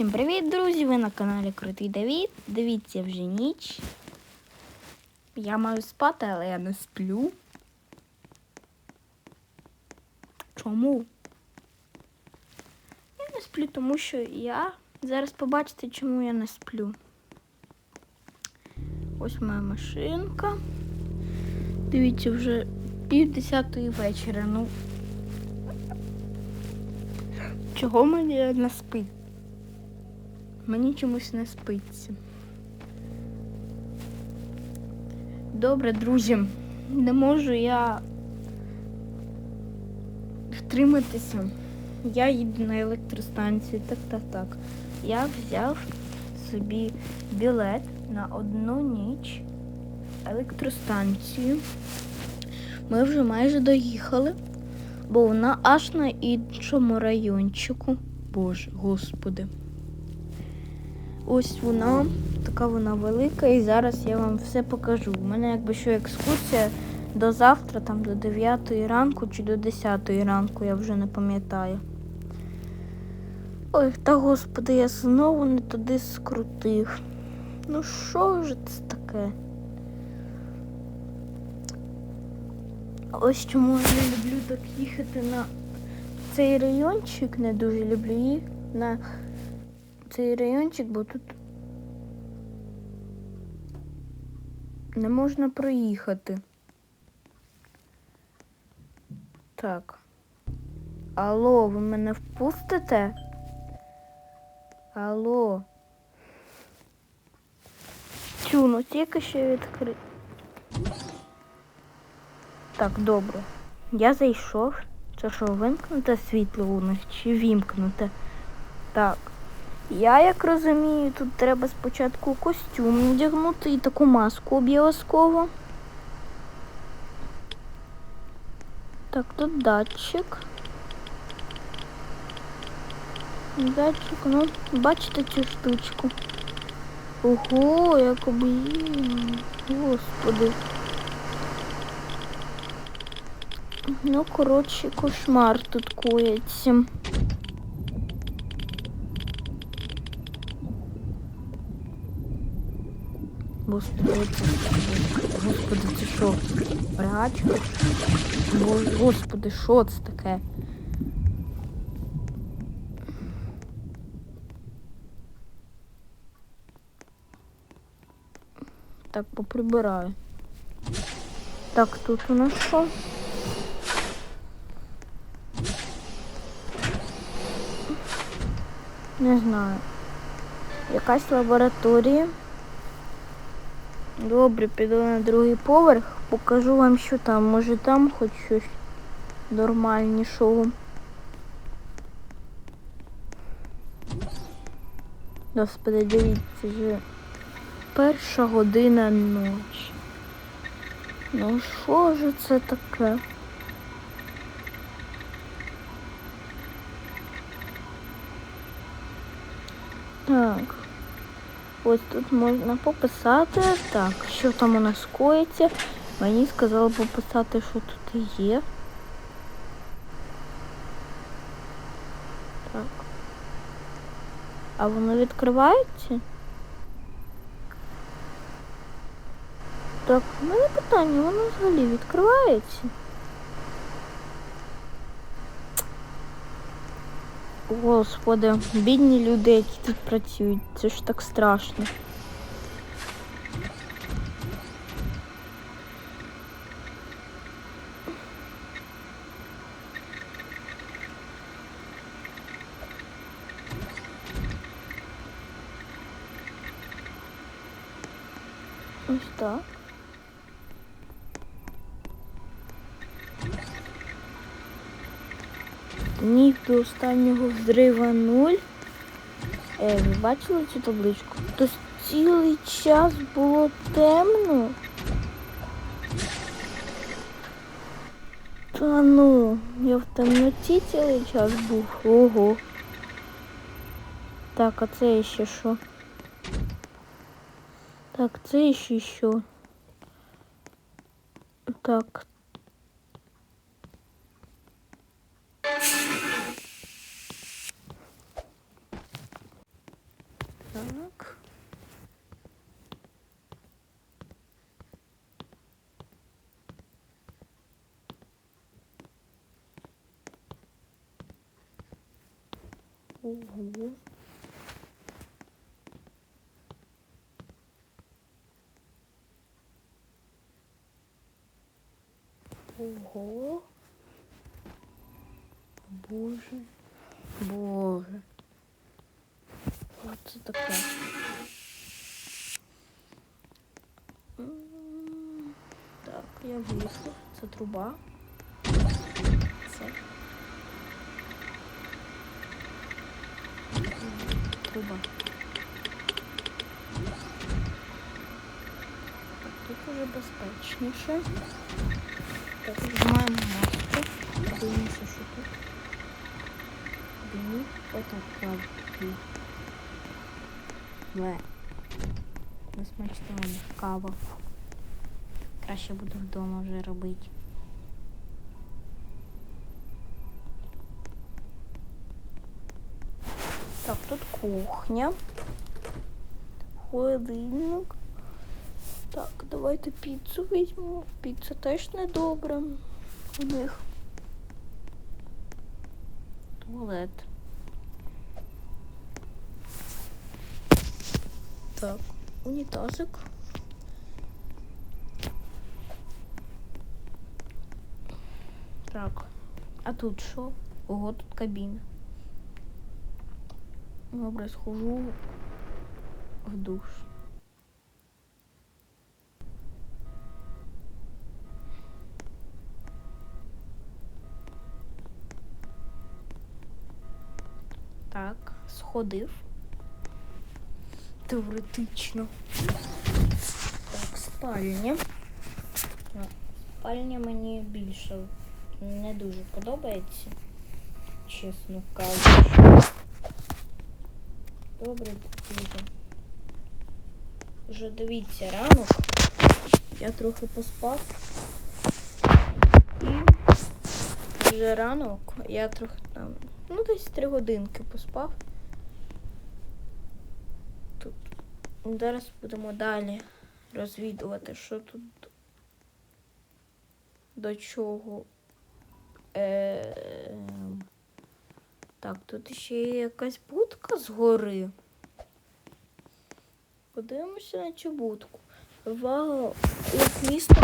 Усім привіт, друзі! Ви на каналі Крутий Давід. Дивіться вже ніч. Я маю спати, але я не сплю. Чому? Я не сплю, тому що я зараз побачите, чому я не сплю. Ось моя машинка. Дивіться, вже пів десятої вечора. Ну, чого мені не спить? Мені чомусь не спиться. Добре, друзі, не можу я втриматися. Я їду на електростанцію. Так, так, так. Я взяв собі білет на одну ніч електростанцію. Ми вже майже доїхали, бо вона аж на іншому райончику. Боже, господи. Ось вона, така вона велика, і зараз я вам все покажу. У мене якби що екскурсія до завтра, там до 9 ранку чи до 10 ранку, я вже не пам'ятаю. Ой, та господи, я знову не туди скрутив. Ну що ж це таке? Ось чому я не люблю так їхати на цей райончик, не дуже люблю їх на цей райончик, бо тут не можна проїхати. Так. Алло, ви мене впустите? Алло. Чу, ну тільки ще відкрити. Так, добре. Я зайшов. Це що, вимкнуте світло у них чи вімкнуте? Так. Я як розумію, тут треба спочатку костюм надягнути і таку маску обов'язково. Так, тут датчик. Датчик, ну, бачите цю штучку. Ого, як об'єм. Господи. Ну, коротше, кошмар тут коїться. Господи, господи, це що? Бо- Господи, що це таке? Так, поприбираю. Так, тут у нас що? Не знаю. Якась лабораторія. Добре, піду на другий поверх, покажу вам, що там. Може там хоч щось нормальнішого. Господи, дивіться, вже перша година ночі. Ну що ж це таке? Так. Ось тут можна пописати. Так, що там у нас коїться. Мені сказали пописати, що тут є. Так. А воно відкривається? Так, у мене питання, воно взагалі відкривається? Господи, бідні люди, які тут працюють, це ж так страшно. Ось так. Ні до останнього взрива нуль. Е, ви бачили цю табличку? То цілий час було темно. Та ну, я в темноті цілий час був. Ого. Так, а це ще що? Так, це ще що? Так, Ого. Ого. Боже. Боже. Оце таке. М, Так, я вийшла. Це труба. Це. Труба. Так, тут уже безпечніше. Так, знімаємо маску. Дивимося, що тут. Димі. Отак каву. Ле. Несмачна кава. Краще буду вдома вже робити. Так, тут кухня. Холодильник. Так, давайте піцу візьмемо. Піца теж недобра у них. Туалет. Так, унітазик. Так. А тут що? Ого, тут кабіна. Добре, схожу в душ. Так, сходив. Теоретично. Так, спальня. Спальня мені більше не дуже подобається, чесно кажучи. Добре, буде. Вже дивіться ранок. Я трохи поспав. І вже ранок. Я трохи там, ну десь три годинки поспав. Тут. Зараз будемо далі розвідувати, що тут до чого. Е, так, тут ще є якась будка згори. Подивимося на цю будку. Вау, як місто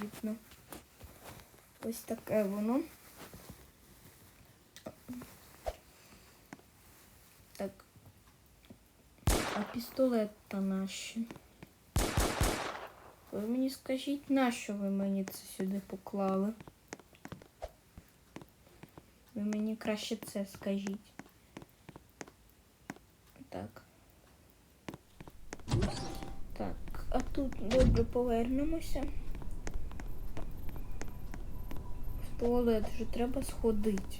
видно. Ось таке воно. Так. А пістолет та наші. Ви мені скажіть, нащо ви мені це сюди поклали? Ви мені краще це скажіть. Так. Так, а тут добре повернемося. В туалет вже треба сходити.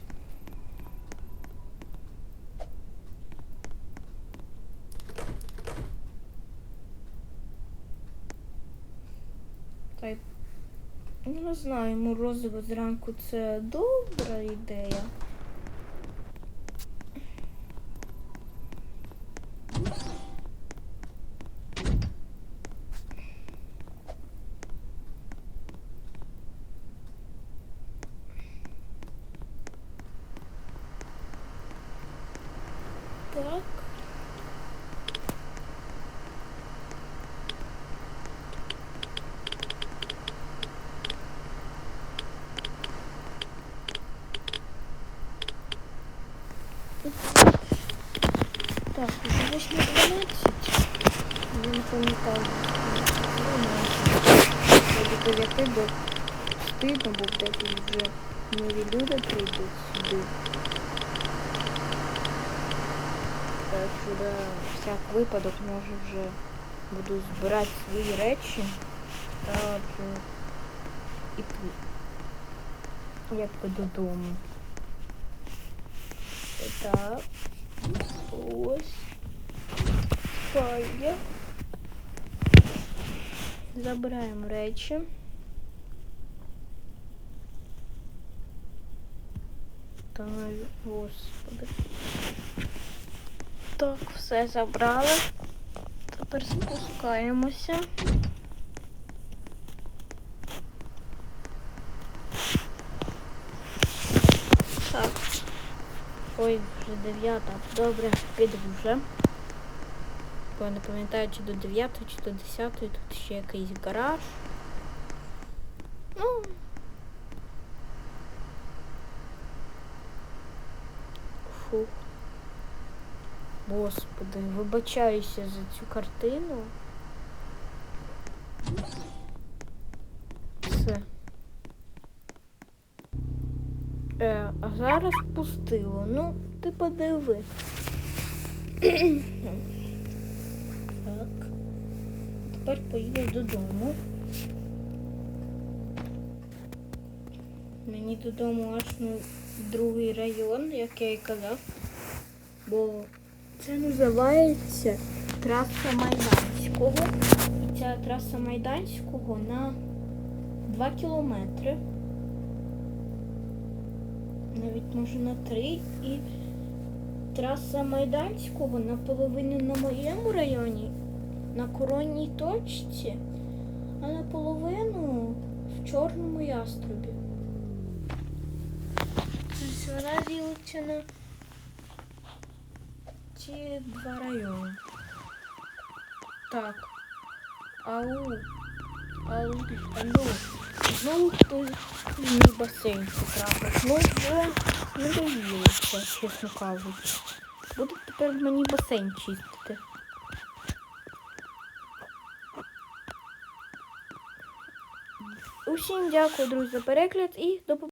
Та й не знаю, морозиво зранку це добра ідея. Так. Так, уже 8.12. Я не пам'ятаю. До 9 бо стидно, бо деякі вже нові люди прийдуть сюди. Так що да, всяк випадок може вже буду збирати свої речі та вже іти. Якби додому. Так. Ось. Спальня. Забираємо речі. Та господи. Так, все забрали. Тепер спускаємося. Так. Ой, вже дев'ята. Добре, піду вже. Я не пам'ятаю, чи до 9, чи до 10, тут ще якийсь гараж. Ну. Фух. Господи, вибачаюся за цю картину. Все. Е, а зараз пустило. Ну, ти подиви. так. Тепер поїду додому. Мені додому аж на другий район, як я і казав. Бо це називається траса Майданського. І ця траса Майданського на 2 кілометри. Навіть може на 3. І траса Майданського наполовину на моєму районі, на коронній точці, а наполовину в Чорному яструбі. Тобто вона ділиться на ці два райони. Так. Ау. Ау. Алло. Знову хтось в басейн потрапив. Ну вже не доїлося, чесно кажучи. Буду тепер мені басейн чистити. Усім дякую, друзі, за перегляд і до побачення.